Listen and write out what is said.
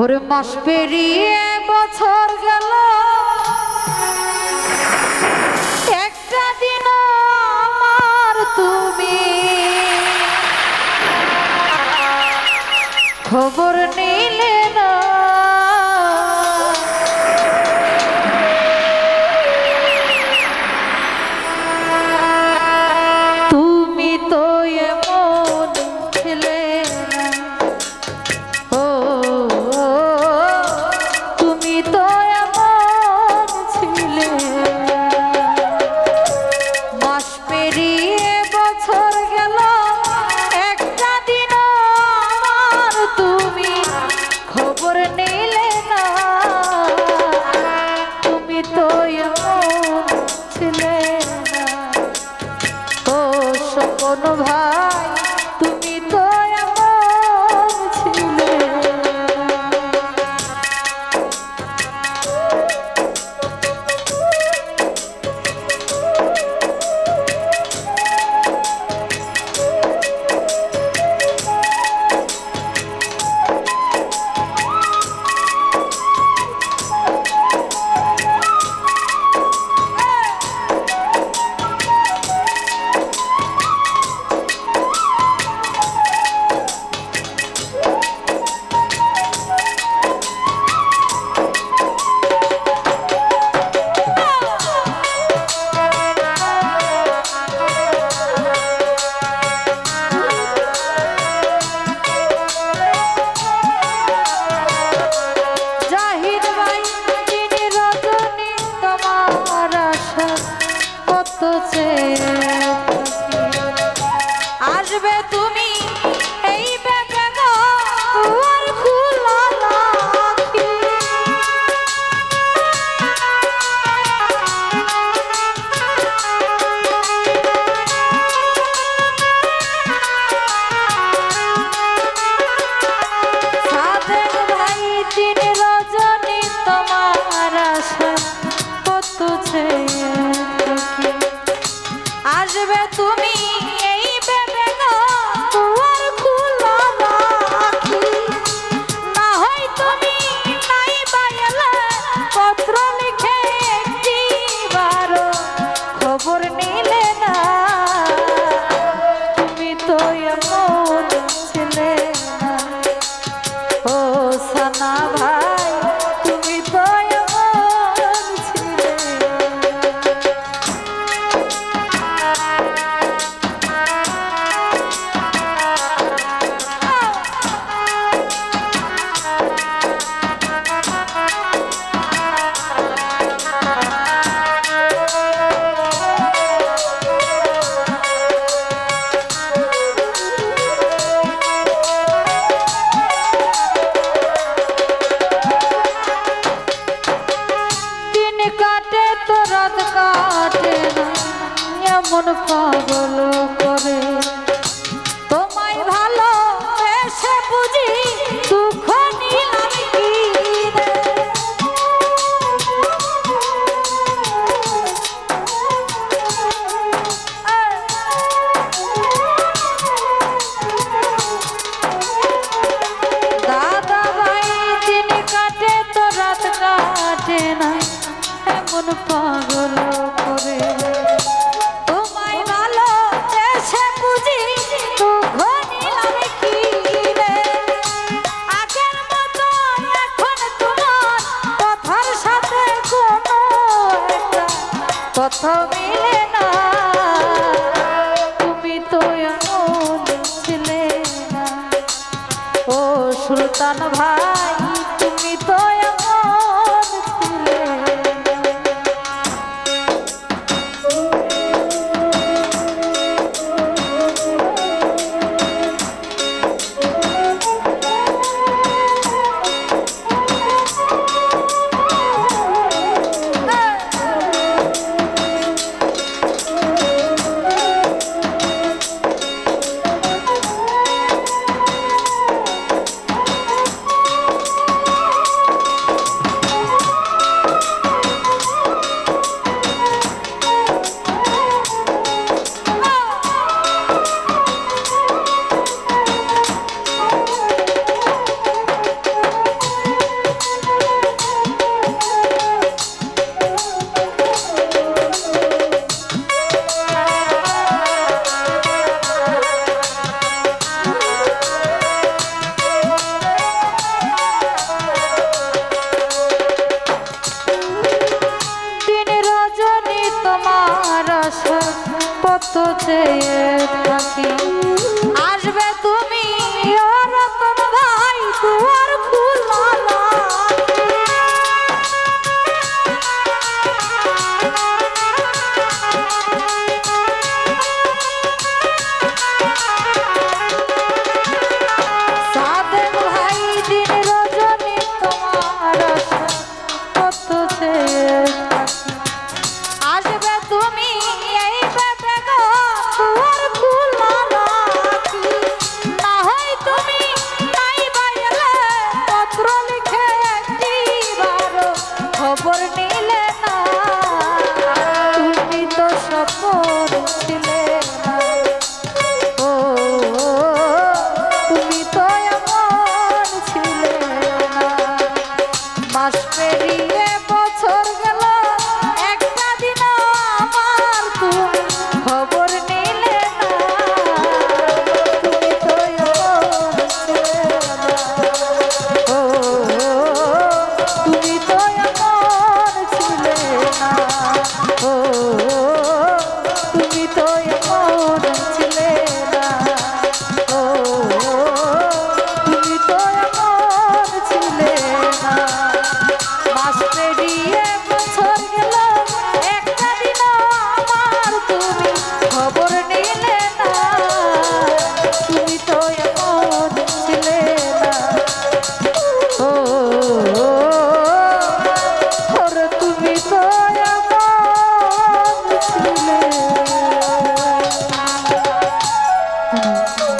ওর মাস পেরিয়ে বছর গেল। একটা দিন আমার তুমি। খবর নিলে না কোন ভাই মন মন পাগল করে? তোমায় ভালো বেশে বুঝি দুঃখ দাদা দিন কাটে তো রাত কাটে পাগল কথা মিলে না। তুমি তো এমন ছিলে না। ও সুলতান ভাই। চেয়ে থাকি। আসবে তুমি রতন ভাই তুমি দিয়ে